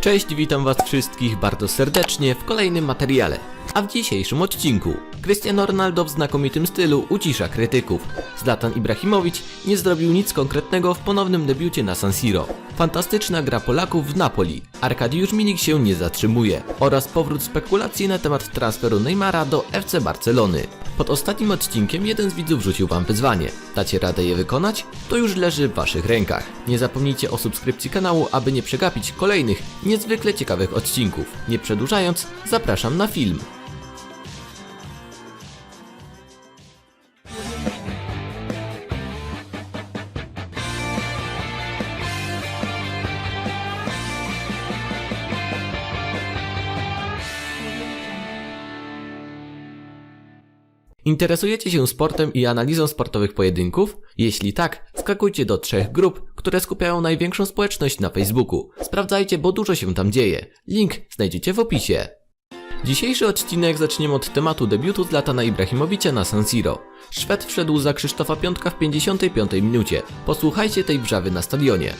Cześć, witam was wszystkich bardzo serdecznie w kolejnym materiale. A w dzisiejszym odcinku Cristiano Ronaldo w znakomitym stylu ucisza krytyków. Zlatan Ibrahimowicz nie zrobił nic konkretnego w ponownym debiucie na San Siro. Fantastyczna gra Polaków w Napoli. Arkadiusz Milik się nie zatrzymuje. Oraz powrót spekulacji na temat transferu Neymara do FC Barcelony. Pod ostatnim odcinkiem jeden z widzów rzucił wam wyzwanie. Dacie radę je wykonać? To już leży w waszych rękach. Nie zapomnijcie o subskrypcji kanału, aby nie przegapić kolejnych niezwykle ciekawych odcinków. Nie przedłużając, zapraszam na film. Interesujecie się sportem i analizą sportowych pojedynków? Jeśli tak, wskakujcie do trzech grup, które skupiają największą społeczność na Facebooku. Sprawdzajcie, bo dużo się tam dzieje. Link znajdziecie w opisie. Dzisiejszy odcinek zaczniemy od tematu debiutu Zlatana Ibrahimowicza na San Siro. Szwed wszedł za Krzysztofa Piątka w 55 minucie. Posłuchajcie tej wrzawy na stadionie.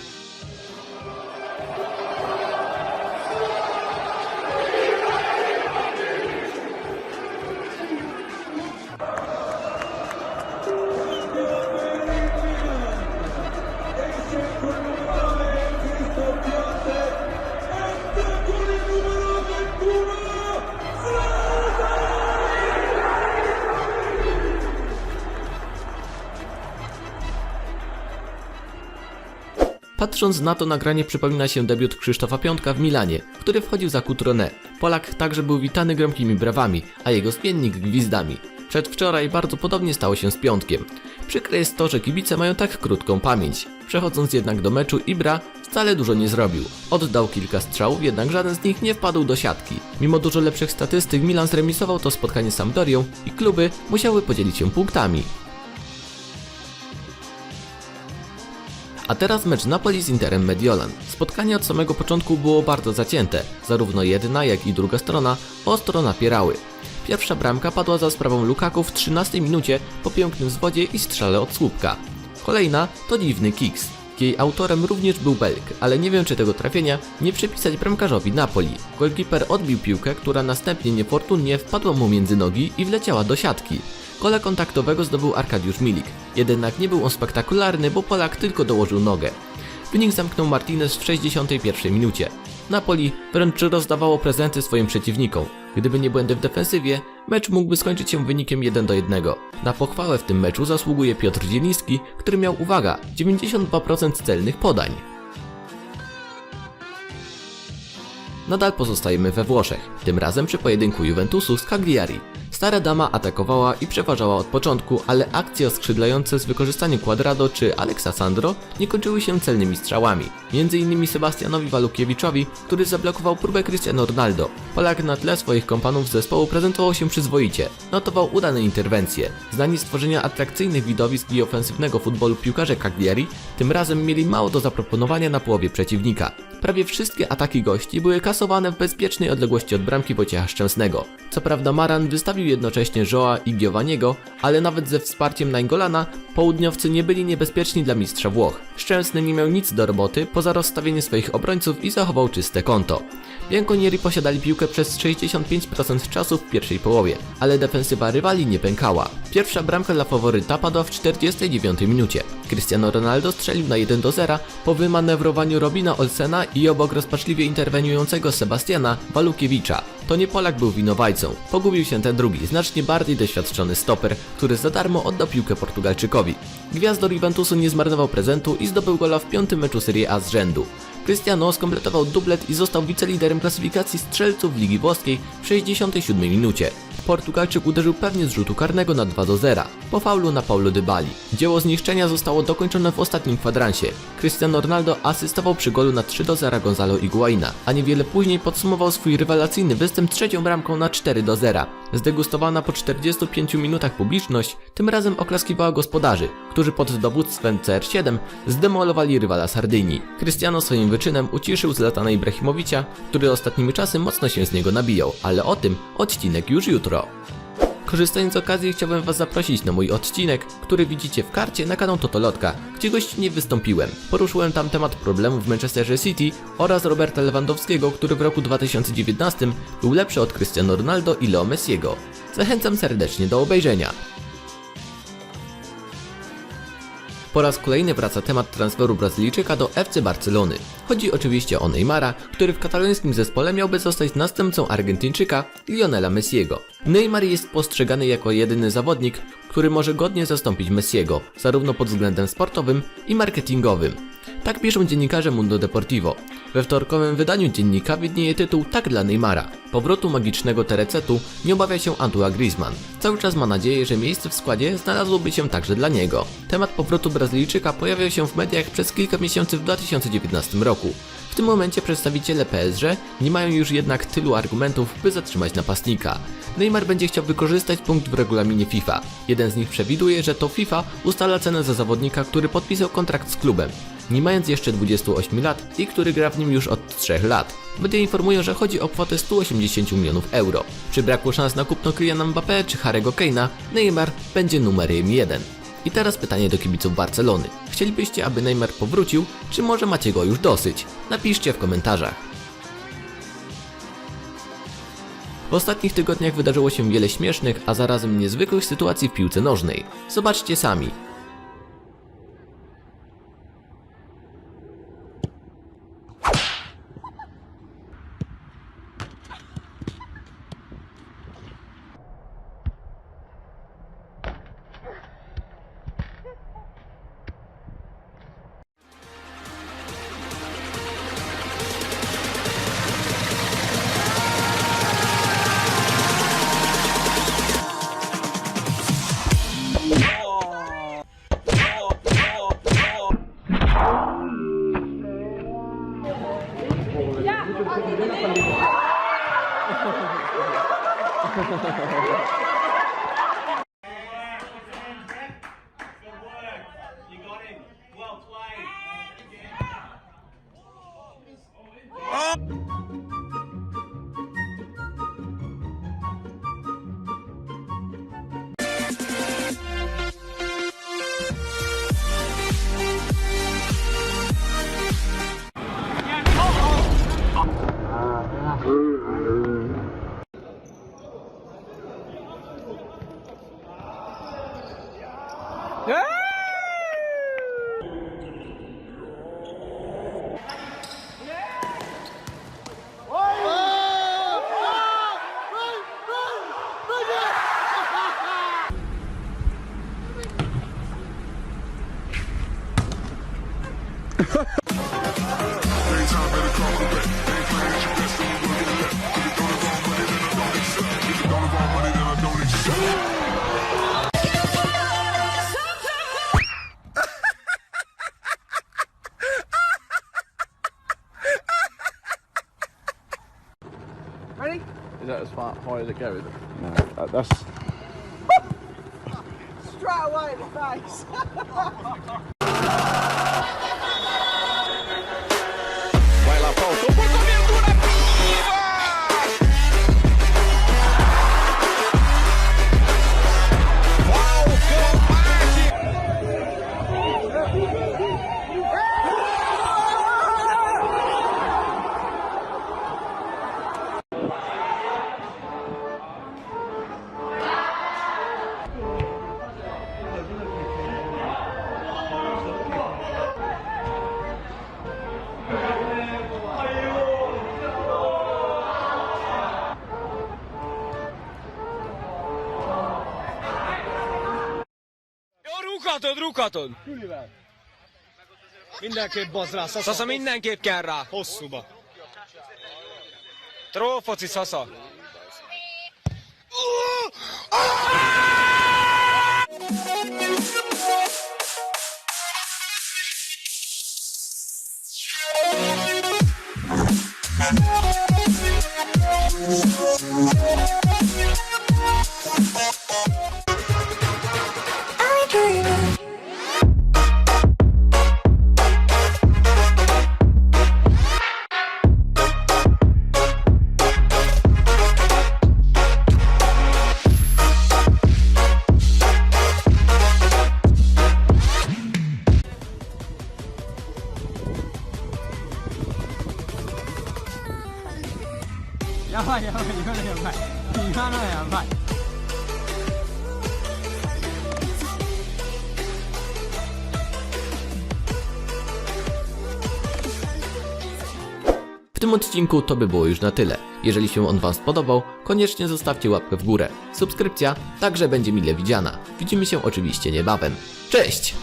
Patrząc na to nagranie przypomina się debiut Krzysztofa Piątka w Milanie, który wchodził za Coutronnet. Polak także był witany gromkimi brawami, a jego zmiennik gwizdami. Przedwczoraj bardzo podobnie stało się z Piątkiem. Przykre jest to, że kibice mają tak krótką pamięć. Przechodząc jednak do meczu Ibra wcale dużo nie zrobił. Oddał kilka strzałów, jednak żaden z nich nie wpadł do siatki. Mimo dużo lepszych statystyk Milan zremisował to spotkanie z Sampdorią i kluby musiały podzielić się punktami. A teraz mecz Napoli z Interem Mediolan. Spotkanie od samego początku było bardzo zacięte. Zarówno jedna, jak i druga strona ostro napierały. Pierwsza bramka padła za sprawą Lukaku w 13 minucie po pięknym zwodzie i strzale od słupka. Kolejna to dziwny kiks. Jej autorem również był Belk, ale nie wiem czy tego trafienia nie przypisać bramkarzowi Napoli. Golkiper odbił piłkę, która następnie niefortunnie wpadła mu między nogi i wleciała do siatki. Gola kontaktowego zdobył Arkadiusz Milik. Jednak nie był on spektakularny, bo Polak tylko dołożył nogę. Wynik zamknął Martinez w 61 minucie. Napoli wręcz rozdawało prezenty swoim przeciwnikom. Gdyby nie błędy w defensywie, mecz mógłby skończyć się wynikiem 1 do 1. Na pochwałę w tym meczu zasługuje Piotr Zieliński, który miał, uwaga, 92% celnych podań. Nadal pozostajemy we Włoszech, tym razem przy pojedynku Juventusu z Cagliari. Stara dama atakowała i przeważała od początku, ale akcje oskrzydlające z wykorzystaniem Quadrado czy Alexa Sandro nie kończyły się celnymi strzałami. Między innymi Sebastianowi Walukiewiczowi, który zablokował próbę Cristiano Ronaldo. Polak na tle swoich kompanów z zespołu prezentował się przyzwoicie. Notował udane interwencje. Znani z tworzenia atrakcyjnych widowisk i ofensywnego futbolu piłkarze Cagliari tym razem mieli mało do zaproponowania na połowie przeciwnika. Prawie wszystkie ataki gości były kasowane w bezpiecznej odległości od bramki Wojciecha Szczęsnego. Co prawda Maran wystawił jednocześnie Joa i Giovaniego, ale nawet ze wsparciem Naingolana południowcy nie byli niebezpieczni dla mistrza Włoch. Szczęsny nie miał nic do roboty poza rozstawienie swoich obrońców i zachował czyste konto. Bianconieri posiadali piłkę przez 65% czasu w pierwszej połowie, ale defensywa rywali nie pękała. Pierwsza bramka dla faworyta padła w 49 minucie. Cristiano Ronaldo strzelił na 1 do 0 po wymanewrowaniu Robina Olsena i obok rozpaczliwie interweniującego Sebastiana Walukiewicza. To nie Polak był winowajcą. Pogubił się ten drugi, znacznie bardziej doświadczony stoper, który za darmo oddał piłkę Portugalczykowi. Gwiazdor Juventusu nie zmarnował prezentu i zdobył gola w piątym meczu Serie A z rzędu. Cristiano skompletował dublet i został wiceliderem klasyfikacji strzelców Ligi Włoskiej w 67 minucie. Portugalczyk uderzył pewnie z rzutu karnego na 2 do 0, po faulu na Paulo Dybali. Dzieło zniszczenia zostało dokończone w ostatnim kwadransie. Cristiano Ronaldo asystował przy golu na 3 do 0 Gonzalo Higuaina, a niewiele później podsumował swój rewelacyjny występ trzecią bramką na 4 do 0. Zdegustowana po 45 minutach publiczność tym razem oklaskiwała gospodarzy, którzy pod dowództwem CR7 zdemolowali rywala Sardynii. Cristiano swoim wyczynem uciszył Zlatana Ibrahimowicza, który ostatnimi czasy mocno się z niego nabijał, ale o tym odcinek już jutro. Korzystając z okazji chciałbym Was zaprosić na mój odcinek, który widzicie w karcie na kanał Totolotka, gdzie gościnnie wystąpiłem. Poruszyłem tam temat problemów w Manchesterze City oraz Roberta Lewandowskiego, który w roku 2019 był lepszy od Cristiano Ronaldo i Leo Messiego. Zachęcam serdecznie do obejrzenia. Po raz kolejny wraca temat transferu Brazylijczyka do FC Barcelony. Chodzi oczywiście o Neymara, który w katalońskim zespole miałby zostać następcą Argentyńczyka Lionela Messiego. Neymar jest postrzegany jako jedyny zawodnik, który może godnie zastąpić Messiego, zarówno pod względem sportowym i marketingowym. Tak piszą dziennikarze Mundo Deportivo. We wtorkowym wydaniu dziennika widnieje tytuł Tak dla Neymara. Powrotu magicznego terecetu nie obawia się Antoine Griezmann. Cały czas ma nadzieję, że miejsce w składzie znalazłoby się także dla niego. Temat powrotu Brazylijczyka pojawiał się w mediach przez kilka miesięcy w 2019 roku. W tym momencie przedstawiciele PSG nie mają już jednak tylu argumentów, by zatrzymać napastnika. Neymar będzie chciał wykorzystać punkt w regulaminie FIFA. Jeden z nich przewiduje, że to FIFA ustala cenę za zawodnika, który podpisał kontrakt z klubem, nie mając jeszcze 28 lat i który gra w nim już od 3 lat. Media informują, że chodzi o kwotę 180 milionów euro. Przy braku szans na kupno Kyliana Mbappé czy Harry'ego Kane'a, Neymar będzie numerem 1. I teraz pytanie do kibiców Barcelony. Chcielibyście, aby Neymar powrócił, czy może macie go już dosyć? Napiszcie w komentarzach. W ostatnich tygodniach wydarzyło się wiele śmiesznych, a zarazem niezwykłych sytuacji w piłce nożnej. Zobaczcie sami. ハハハハ! Ha ha! Is that as far high as it goes? No, that, that's straight away in the face. Rúghatod, rúghatod! Külivel! Mindenképp bazd rá, Szasza. Szasza mindenképp kell rá. Hosszúba. Trófoci Szasza. やばいやばい今のやばい今のやばい W tym odcinku to by było już na tyle. Jeżeli się on Wam spodobał, koniecznie zostawcie łapkę w górę. Subskrypcja także będzie mile widziana. Widzimy się oczywiście niebawem. Cześć!